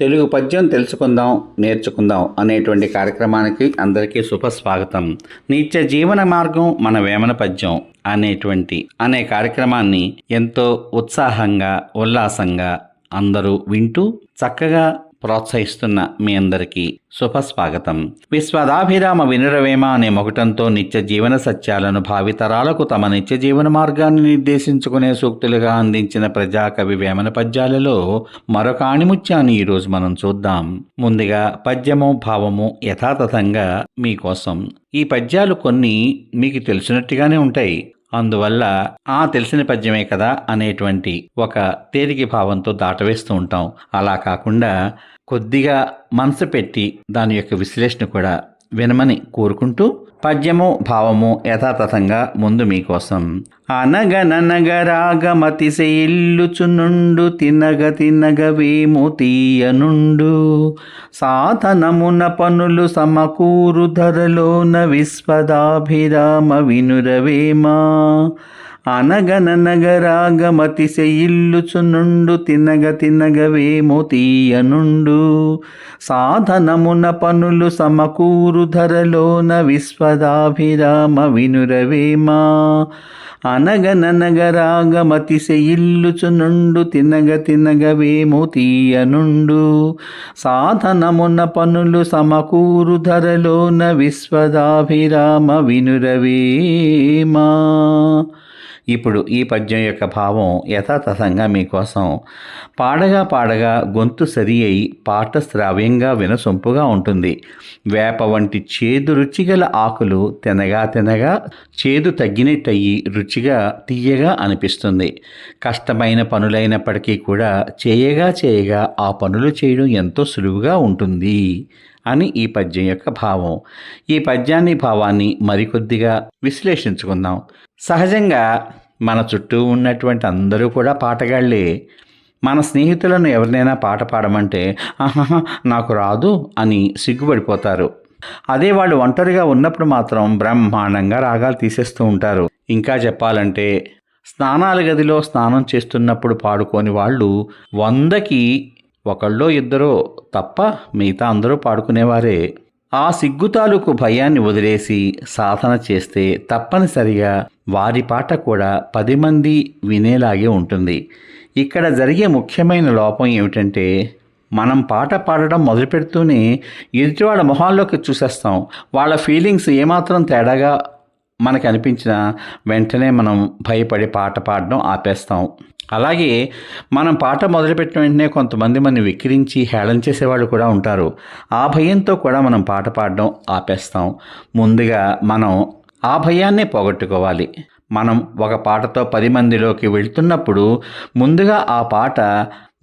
తెలుగు పద్యం తెలుసుకుందాం నేర్చుకుందాం అనేటువంటి కార్యక్రమానికి అందరికీ శుభస్వాగతం. నిత్య జీవన మార్గం మన వేమన పద్యం అనేటువంటి అనే కార్యక్రమాన్ని ఎంతో ఉత్సాహంగా ఉల్లాసంగా అందరూ వింటూ చక్కగా ప్రోత్సహిస్తున్న మీ అందరికీ శుభస్వాగతం. విశ్వదాభిరామ వినురవేమ అనే మొగటంతో నిత్య జీవన సత్యాలను భావితరాలకు తమ నిత్య జీవన మార్గాన్ని నిర్దేశించుకునే సూక్తులుగా అందించిన ప్రజాకవి వేమన పద్యాలలో మరొక ఆణిముత్యాన్ని ఈరోజు మనం చూద్దాం. ముందుగా పద్యము భావము యథాతథంగా మీకోసం ఈ పద్యాలు కొన్ని మీకు తెలిసినట్టుగానే ఉంటాయి. అందువల్ల ఆ తెలిసిన పద్యమే కదా అనేటువంటి ఒక తేలిక భావంతో దాటవేస్తూ ఉంటాం. అలా కాకుండా కొద్దిగా మనసు పెట్టి దాని యొక్క విశ్లేషణ కూడా వినమని కోరుకుంటూ పద్యము భావము యథాతథంగా ముందు మీకోసం. అనగననగరాగమతిశయిల్లుచునుండు తినగ తినగ వేము తీయనుండు. సాధనమున పనులు సమకూరు ధరలోన విశ్వదాభిరామ వినురవేమా. అనగననగరాగమతి శయిల్లుచునుండు తినగ తినగవేమో తీయనుండు సాధనమున పనులు సమకూరు ధరలోన విశ్వదాభిరామ వినురవేమా అనగననగరాగమతి శయిల్లుచునుండు తినగ తినగవేమో తీయనుండు సాధనమున పనులు సమకూరు ధరలోన విశ్వదాభిరామ వినురవేమా ఇప్పుడు ఈ పద్యం యొక్క భావం యథాతథంగా మీకోసం పాడగా పాడగా గొంతు సరి అయి పాట శ్రావ్యంగా వినసొంపుగా ఉంటుంది. వేప వంటి చేదు రుచిగల ఆకులు తినగా తినగా చేదు తగ్గినట్టయి రుచిగా తీయగా అనిపిస్తుంది. కష్టమైన పనులైనప్పటికీ కూడా చేయగా చేయగా ఆ పనులు చేయడం ఎంతో సులువుగా ఉంటుంది. అని ఈ పద్యం యొక్క భావం. ఈ పద్యాన్ని భావాన్ని మరికొద్దిగా విశ్లేషించుకుందాం. సహజంగా మన చుట్టూ ఉన్నటువంటి అందరూ కూడా పాటగాళ్ళే. మన స్నేహితులను ఎవరినైనా పాట పాడమంటే ఆహా నాకు రాదు అని సిగ్గుపడిపోతారు. అదే వాళ్ళు ఒంటరిగా ఉన్నప్పుడు మాత్రం బ్రహ్మాండంగా రాగాలు తీసేస్తూ ఉంటారు. ఇంకా చెప్పాలంటే స్నానాల గదిలో స్నానం చేస్తున్నప్పుడు పాడుకోని వాళ్ళు వందకి ఒకళ్ళో ఇద్దరో తప్ప మిగతా అందరూ పాడుకునేవారే. ఆ సిగ్గు తాలూకు భయాన్ని వదిలేసి సాధన చేస్తే తప్పనిసరిగా వారి పాట కూడా పది మంది వినేలాగే ఉంటుంది. ఇక్కడ జరిగే ముఖ్యమైన లోపం ఏమిటంటే మనం పాట పాడడం మొదలుపెడుతూనే ఎదుటివాళ్ళ మొహాల్లోకి చూసేస్తాం. వాళ్ళ ఫీలింగ్స్ ఏమాత్రం తేడాగా మనకు అనిపించిన వెంటనే మనం భయపడి పాట పాడడం ఆపేస్తాం. అలాగే మనం పాట మొదలుపెట్టిన వెంటనే కొంతమంది మనం వెక్కిరించి హేళన చేసేవాళ్ళు కూడా ఉంటారు. ఆ భయంతో కూడా మనం పాట పాడడం ఆపేస్తాం. ముందుగా మనం ఆ భయాన్నే పోగొట్టుకోవాలి. మనం ఒక పాటతో పది మందిలోకి వెళ్తున్నప్పుడు ముందుగా ఆ పాట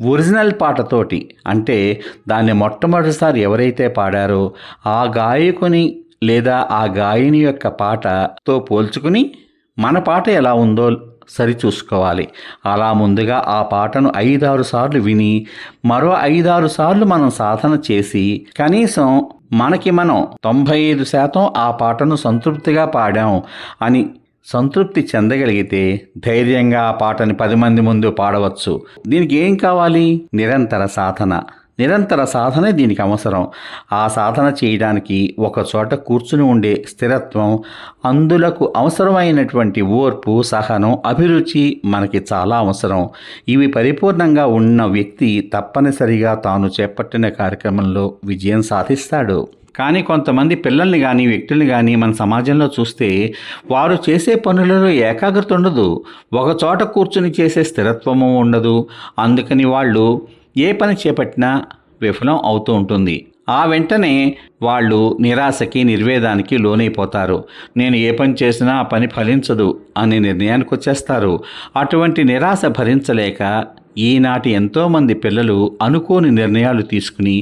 ఒరిజినల్ పాటతోటి అంటే దాన్ని మొట్టమొదటిసారి ఎవరైతే పాడారో ఆ గాయకుని లేదా ఆ గాయని యొక్క పాటతో పోల్చుకుని మన పాట ఎలా ఉందో సరిచూసుకోవాలి. అలా ముందుగా ఆ పాటను ఐదారు సార్లు విని మరో ఐదారు సార్లు మనం సాధన చేసి కనీసం మనకి మనం తొంభై ఐదు శాతం ఆ పాటను సంతృప్తిగా పాడాం అని సంతృప్తి చెందగలిగితే ధైర్యంగా ఆ పాటని పది మంది ముందు పాడవచ్చు. దీనికి ఏం కావాలి? నిరంతర సాధన. నిరంతర సాధనే దీనికి అవసరం. ఆ సాధన చేయడానికి ఒక చోట కూర్చుని ఉండే స్థిరత్వం అందులకు అవసరమైనటువంటి ఓర్పు సహనం అభిరుచి మనకి చాలా అవసరం. ఇవి పరిపూర్ణంగా ఉన్న వ్యక్తి తప్పనిసరిగా తాను చేపట్టిన కార్యక్రమంలో విజయం సాధిస్తాడు. కానీ కొంతమంది పిల్లల్ని కానీ వ్యక్తుల్ని కానీ మన సమాజంలో చూస్తే వారు చేసే పనులలో ఏకాగ్రత ఉండదు. ఒక చోట కూర్చుని చేసే స్థిరత్వము ఉండదు. అందుకని వాళ్ళు ఏ పని చేపట్టినా విఫలం అవుతూ ఉంటుంది. ఆ వెంటనే వాళ్ళు నిరాశకి నిర్వేదానికి లోనైపోతారు. నేను ఏ పని చేసినా ఆ పని ఫలించదు అనే నిర్ణయానికి వచ్చేస్తారు. అటువంటి నిరాశ భరించలేక ఈనాటి ఎంతోమంది పిల్లలు అనుకోని నిర్ణయాలు తీసుకుని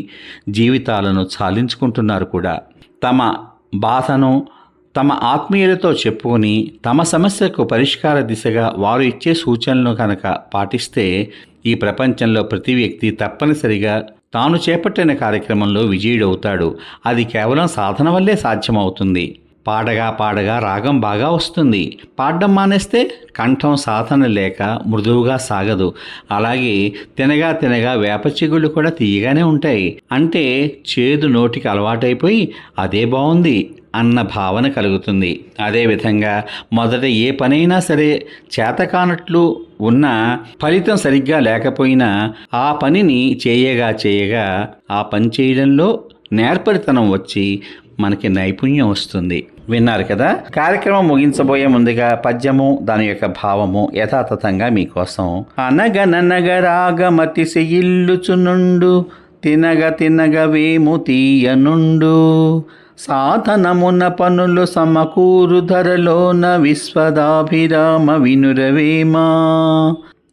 జీవితాలను చాలించుకుంటున్నారు కూడా. తమ బాధను తమ ఆత్మీయులతో చెప్పుకొని తమ సమస్యకు పరిష్కార దిశగా వారు ఇచ్చే సూచనలను కనుక పాటిస్తే ఈ ప్రపంచంలో ప్రతి వ్యక్తి తప్పనిసరిగా తాను చేపట్టిన కార్యక్రమంలో విజయుడవుతాడు. అది కేవలం సాధన వల్లే సాధ్యమవుతుంది. పాడగా పాడగా రాగం బాగా వస్తుంది. పాడడం మానేస్తే కంఠం సాధన లేక మృదువుగా సాగదు. అలాగే తినగా తినగా వేప చిగుళ్ళు కూడా తీయగానే ఉంటాయి. అంటే చేదు నోటికి అలవాటైపోయి అదే బాగుంది అన్న భావన కలుగుతుంది. అదేవిధంగా మొదట ఏ పనైనా సరే చేతకానట్లు ఉన్న ఫలితం సరిగ్గా లేకపోయినా ఆ పనిని చేయగా చేయగా ఆ పని చేయడంలో నేర్పరితనం వచ్చి మనకి నైపుణ్యం వస్తుంది. విన్నారు కదా? కార్యక్రమం ముగించబోయే ముందుగా పద్యము దాని యొక్క భావము యథాతథంగా మీకోసం. అనగననగ రాగమతి సెయిల్లుచునుండు తినగ తినగ వేము తీయనుండు. సాధనమున పనులు సమకూరు ధరలోన విశ్వదాభిరామ వినురవేమా.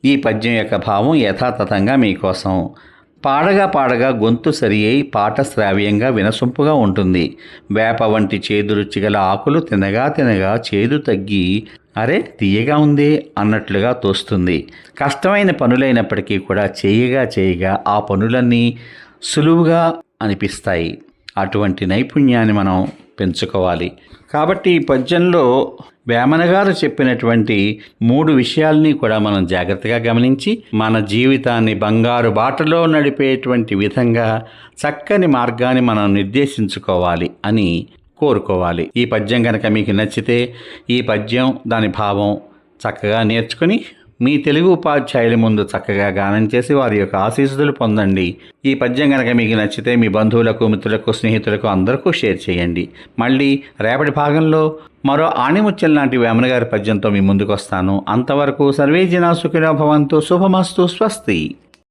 ఈ పద్యం యొక్క భావం యథాతథంగా మీకోసం. పాడగా పాడగా గొంతు సరి అయి పాట శ్రావ్యంగా వినసొంపుగా ఉంటుంది. వేప వంటి చేదు రుచిగల ఆకులు తినగా తినగా చేదు తగ్గి అరే తీయగా ఉంది అన్నట్లుగా తోస్తుంది. కష్టమైన పనులైనప్పటికీ కూడా చేయగా చేయగా ఆ పనులన్నీ సులువుగా అనిపిస్తాయి. అటువంటి నైపుణ్యాన్ని మనం పెంచుకోవాలి. కాబట్టి ఈ పద్యంలో వేమన గారు చెప్పినటువంటి మూడు విషయాల్ని కూడా మనం జాగ్రత్తగా గమనించి మన జీవితాన్ని బంగారు బాటలో నడిపేటువంటి విధంగా చక్కని మార్గాన్ని మనం నిర్దేశించుకోవాలి అని కోరుకోవాలి. ఈ పద్యం కనుక మీకు నచ్చితే ఈ పద్యం దాని భావం చక్కగా నేర్చుకుని మీ తెలుగు ఉపాధ్యాయుల ముందు చక్కగా గానం చేసి వారి యొక్క ఆశీస్సులు పొందండి. ఈ పద్యం కనుక మీకు నచ్చితే మీ బంధువులకు మిత్రులకు స్నేహితులకు అందరికీ షేర్ చేయండి. మళ్ళీ రేపటి భాగంలో మరో ఆణిముచ్చల్ లాంటి వేమన గారి పద్యంతో మీ ముందుకు వస్తాను అంతవరకు సర్వే జనా సుఖినో భవంతు. శుభమస్తు. స్వస్తి.